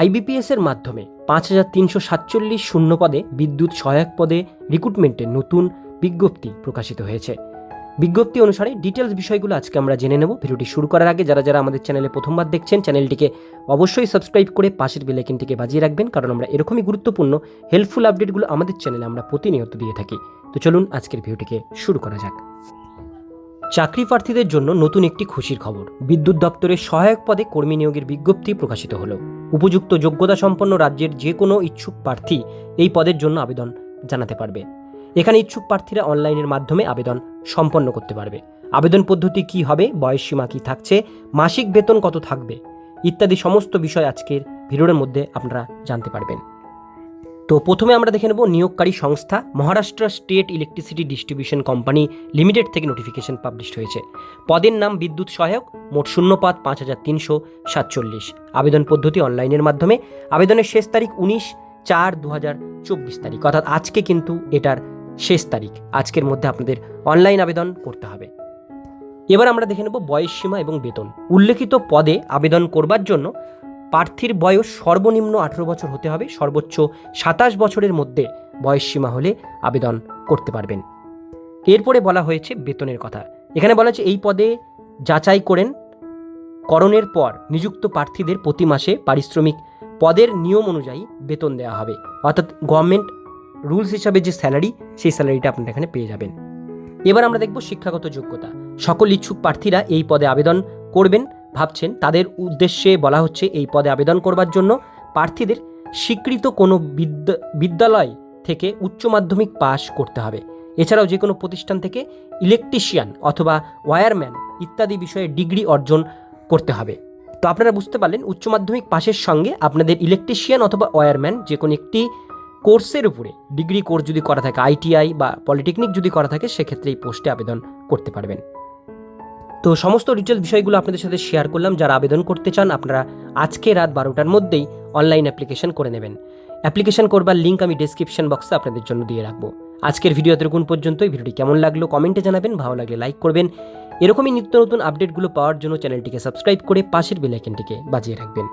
IBPS এর মাধ্যমে পাঁচ হাজার তিনশো সাতচল্লিশ শূন্য পদে বিদ্যুৎ সহায়ক পদে রিক্রুটমেন্টের নতুন বিজ্ঞপ্তি প্রকাশিত হয়েছে। বিজ্ঞপ্তি অনুসারে ডিটেলস বিষয়গুলো আজকে আমরা জেনে নেব। ভিডিওটি শুরু করার আগে যারা যারা আমাদের চ্যানেলে প্রথমবার দেখছেন, চ্যানেলটিকে অবশ্যই সাবস্ক্রাইব করে পাশের বেলাইকিনটিকে বাজিয়ে রাখবেন, কারণ আমরা এরকমই গুরুত্বপূর্ণ হেল্পফুল আপডেটগুলো আমাদের চ্যানেলে আমরা প্রতিনিয়ত দিয়ে থাকি। তো চলুন আজকের ভিডিওটিকে শুরু করা যাক। চাকরি প্রার্থীদের জন্য নতুন একটি খুশির খবর। বিদ্যুৎ দপ্তরের সহায়ক পদে কর্মী নিয়োগের বিজ্ঞপ্তি প্রকাশিত হলো। উপযুক্ত যোগ্যতা সম্পন্ন রাজ্যের যে কোনো ইচ্ছুক প্রার্থী এই পদের জন্য আবেদন জানাতে পারবে। এখানে ইচ্ছুক প্রার্থীরা অনলাইনের মাধ্যমে আবেদন সম্পন্ন করতে পারবে। আবেদন পদ্ধতি কি হবে বয়সসীমা কি থাকছে, মাসিক বেতন কত থাকবে, ইত্যাদি সমস্ত বিষয় আজকের ভিডিওর মধ্যে আপনারা জানতে পারবেন। তো প্রথমে আমরা দেখে নেব নিয়োগকারী সংস্থা, Maharashtra state electricity distribution company limited থেকে নোটিফিকেশন পাবলিশ হয়েছে। পদের নাম বিদ্যুৎ সহায়ক, মোট শূন্যপাত পাঁচ হাজার তিনশো সাতচল্লিশ। আবেদন পদ্ধতি অনলাইনের মাধ্যমে। আবেদনের শেষ তারিখ উনিশ চার দু হাজার চব্বিশ তারিখ। অর্থাৎ আজকে কিন্তু এটার শেষ তারিখ। আজকের মধ্যে আপনাদের অনলাইন আবেদন করতে হবে। এবার আমরা দেখে নেব বয়স সীমা এবং বেতন। উল্লেখিত পদে আবেদন করবার জন্য প্রার্থীর বয়স সর্বনিম্ন আঠেরো বছর হতে হবে। সর্বোচ্চ সাতাশ বছরের মধ্যে বয়স সীমা হলে আবেদন করতে পারবেন। এরপরে বলা হয়েছে বেতনের কথা। এখানে বলা হয়েছে এই পদে যাচাই করেন। করণের পর নিযুক্ত প্রার্থীদের প্রতি মাসে পারিশ্রমিক পদের নিয়ম অনুযায়ী বেতন দেওয়া হবে। অর্থাৎ গভর্নমেন্ট রুলস হিসাবে যে স্যালারি, সেই স্যালারিটা আপনারা এখানে পেয়ে যাবেন। এবার আমরা দেখব শিক্ষাগত যোগ্যতা। সকল ইচ্ছুক প্রার্থীরা এই পদে আবেদন করবেন। ভাবছেন, তাদের উদ্দেশ্যে বলা হচ্ছে এই পদে আবেদন করবার জন্য প্রার্থীদের স্বীকৃত কোনো বিদ্যা, বিদ্যালয় থেকে উচ্চ মাধ্যমিক পাশ করতে হবে। এছাড়াও যে কোনো প্রতিষ্ঠান থেকে ইলেকট্রিশিয়ান অথবা ওয়ারম্যান ইত্যাদি বিষয়ে ডিগ্রি অর্জন করতে হবে। তো আপনারা বুঝতে পারলেন, উচ্চ মাধ্যমিক পাশের সঙ্গে আপনাদের ইলেকট্রিশিয়ান অথবা ওয়ারম্যান যে কোনো একটি কোর্সের উপরে ডিগ্রি কোর্স যদি করা থাকে, আইটিআই বা পলিটেকনিক যদি করা থাকে, সেক্ষেত্রে এই পোস্টে আবেদন করতে পারবেন। তো সমস্ত ডিটেল বিষয়গুলো আপনাদের সাথে শেয়ার করলাম। যারা আবেদন করতে চান, আপনারা আজকে রাত বারোটার মধ্যেই অনলাইন অ্যাপ্লিকেশন করে নেবেন। অ্যাপ্লিকেশন করবার লিঙ্ক আমি ডিসক্রিপশন বক্সে আপনাদের জন্য দিয়ে রাখব। আজকের ভিডিও এতটুকুন পর্যন্তই। ভিডিওটি কেমন লাগল কমেন্টে জানাবেন, ভালো লাগলে লাইক করবেন। এরকমই নিত্য নতুন আপডেটগুলো পাওয়ার জন্য চ্যানেলটিকে সাবস্ক্রাইব করে পাশের বেলাইকেনটিকে বাজিয়ে রাখবেন।